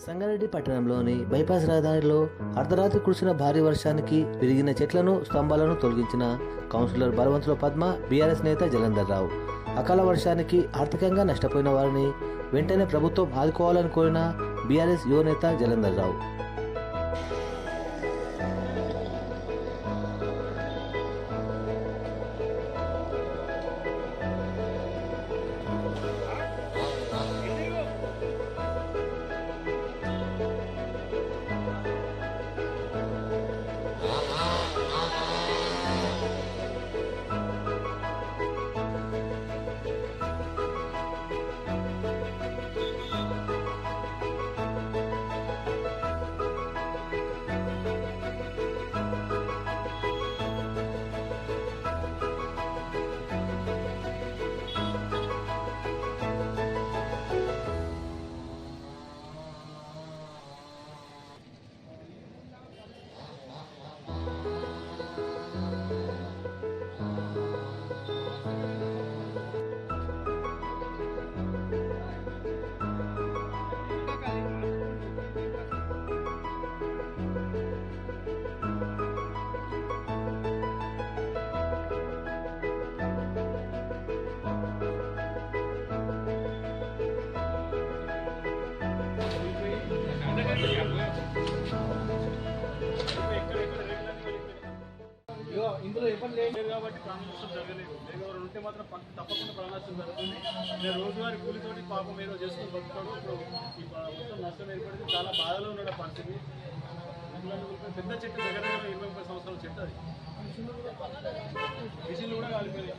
సంగారెడ్డి పట్టణంలోని బైపాస్ రహదారిలో అర్ధరాత్రి కురిసిన భారీ వర్షానికి విరిగిన చెట్లను స్తంభాలను తొలగించిన కౌన్సిలర్ బలవంతుల పద్మ బీఆర్ఎస్ నేత జలంధర్ రావు. అకాల వర్షానికి ఆర్థికంగా నష్టపోయిన వారిని వెంటనే ప్రభుత్వం ఆదుకోవాలని కోరిన బీఆర్ఎస్ యువ నేత జలంధర్ రావు. ఇందులో ఇబ్బంది లేదు కాబట్టి ప్రాణనష్టం జరగలేదు. లేదు ఎవరు ఉంటే మాత్రం తప్పకుండా ప్రాణనష్టం జరుగుతుంది. నేను రోజువారి కూలితోటి పాపం ఏదో చేసుకుని బతుకుతాడు. ఇప్పుడు ఈ మొత్తం నష్టం ఏర్పడింది. చాలా బాధలో ఉన్నాడు పరిస్థితి. పెద్ద చెట్టు దగ్గర దగ్గర ఇరవై ముప్పై సంవత్సరాల చెట్టు అది. మిషన్లు కూడా కాలిపోయాయి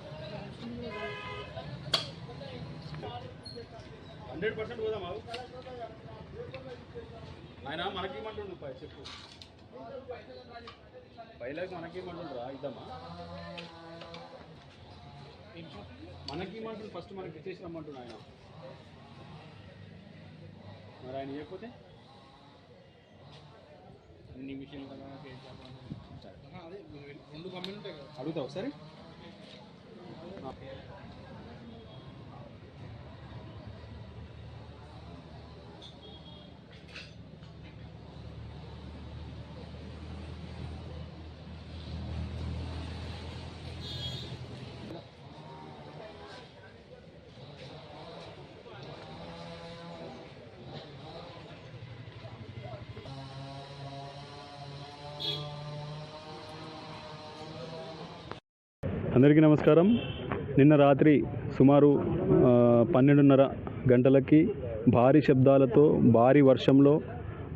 హండ్రెడ్ పర్సెంట్ పోదాం ఆయన మనకి ఇమ్మంటుండు పై చెప్పు పైలాకి మనకి ఇమ్మంటుండ్రా ఇద్దామా? మనకి ఇమ్మంటుండు ఫస్ట్ మనకి ఇచ్చేసి రమ్మంటుండు ఆయన. మరి ఆయన ఇవ్వకపోతే అన్ని విషయాలు కదా అదే రెండు కంపెనీలు ఉంటాయి కదా. అడుగుతా ఒకసారి? అందరికీ నమస్కారం. నిన్న రాత్రి సుమారు పన్నెండున్నర గంటలకి భారీ శబ్దాలతో భారీ వర్షంలో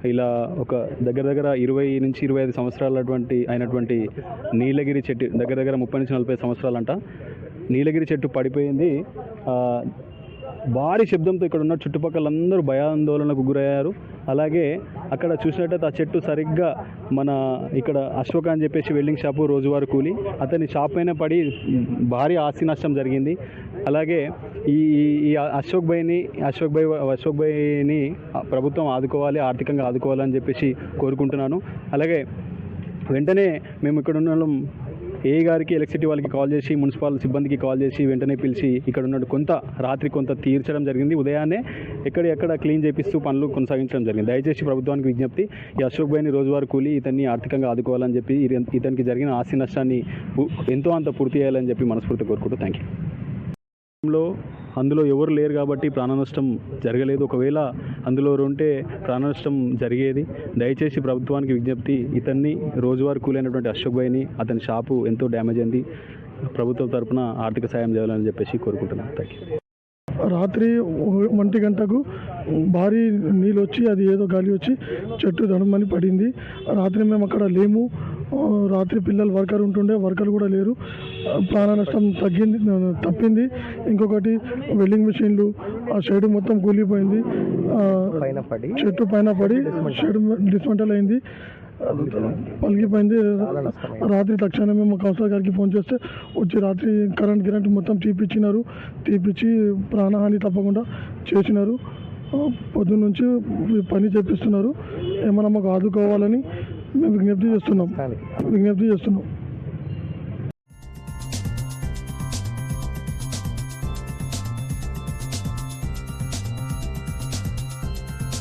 ఇలా ఒక దగ్గర దగ్గర ఇరవై నుంచి ఇరవై ఐదు సంవత్సరాలటువంటి అయినటువంటి నీలగిరి చెట్టు దగ్గర దగ్గర ముప్పై నుంచి నలభై సంవత్సరాలంట. నీలగిరి చెట్టు పడిపోయింది. భారీ శబ్దంతో ఇక్కడ ఉన్న చుట్టుపక్కల అందరూ భయాందోళనకు గురయ్యారు. అలాగే అక్కడ చూసినట్టయితే ఆ చెట్టు సరిగ్గా మన ఇక్కడ అశోక్ అని చెప్పేసి వెల్డింగ్ షాపు రోజువారు కూలి. అతని షాప్ పైన పడి భారీ ఆస్తి నష్టం జరిగింది. అలాగే ఈ ఈ- అశోక్ భయ్ని అశోక్ భయ్ అశోక్ భయ్ని ప్రభుత్వం ఆదుకోవాలి ఆర్థికంగా ఆదుకోవాలని చెప్పేసి కోరుకుంటున్నాను. అలాగే వెంటనే మేము ఇక్కడ ఉన్న ఏ గారికి ఎలక్ట్రిసిటీ వాళ్ళకి కాల్ చేసి మున్సిపల్ సిబ్బందికి కాల్ చేసి వెంటనే పిలిచి ఇక్కడ ఉన్న కొంత రాత్రి కొంత తీర్చడం జరిగింది. ఉదయాన్నే ఎక్కడెక్కడ క్లీన్ చేపిస్తూ పనులు కొనసాగించడం జరిగింది. దయచేసి ప్రభుత్వానికి విజ్ఞప్తి ఈ అశోక్ భాయ్ని రోజువారీ కూలి ఇతన్ని ఆర్థికంగా ఆదుకోవాలని చెప్పి ఇతనికి జరిగిన ఆస్తి నష్టాన్ని ఎంతో అంత పూర్తి చేయాలని చెప్పి మనస్ఫూర్తి కోరుకుంటూ థ్యాంక్ యూ లో అందులో ఎవరు లేరు కాబట్టి ప్రాణనష్టం జరగలేదు. ఒకవేళ అందులో ఉంటే ప్రాణనష్టం జరిగేది. దయచేసి ప్రభుత్వానికి విజ్ఞప్తి ఇతన్ని రోజువారీ కూలైనటువంటి అశోక్ భాయ్ని అతని షాపు ఎంతో డ్యామేజ్ అయింది. ప్రభుత్వం తరఫున ఆర్థిక సాయం చేయాలని చెప్పేసి కోరుకుంటున్నాను. థ్యాంక్ యూ రాత్రి ఒంటి గంటకు భారీ నీళ్ళు వచ్చి అది ఏదో గాలి వచ్చి చెట్టు దడమని పడింది. రాత్రి మేము అక్కడ లేము. రాత్రి పిల్లలు వర్కర్ ఉంటుండే వర్కర్ కూడా లేరు. ప్రాణ నష్టం తగ్గింది తప్పింది. ఇంకొకటి వెల్డింగ్ మిషన్లు ఆ షెడ్ మొత్తం కూలిపోయింది. చెట్టు పైన పడి షెడ్ డిస్మెంటల్ అయింది. పలిగిపోయింది. రాత్రి తక్షణమే మా కౌన్సిలర్ గారికి ఫోన్ చేస్తే వచ్చి రాత్రి కరెంట్ గిరెంట్ మొత్తం తీపిచ్చినారు. తీపిచ్చి ప్రాణహాని తప్పకుండా చేసినారు. పొద్దున్న నుంచి పని చేపిస్తున్నారు. ఏమన్నా మాకు ఆదుకోవాలని విజ్ఞప్తి చేస్తున్నాం. విజ్ఞప్తి చేస్తున్నాం.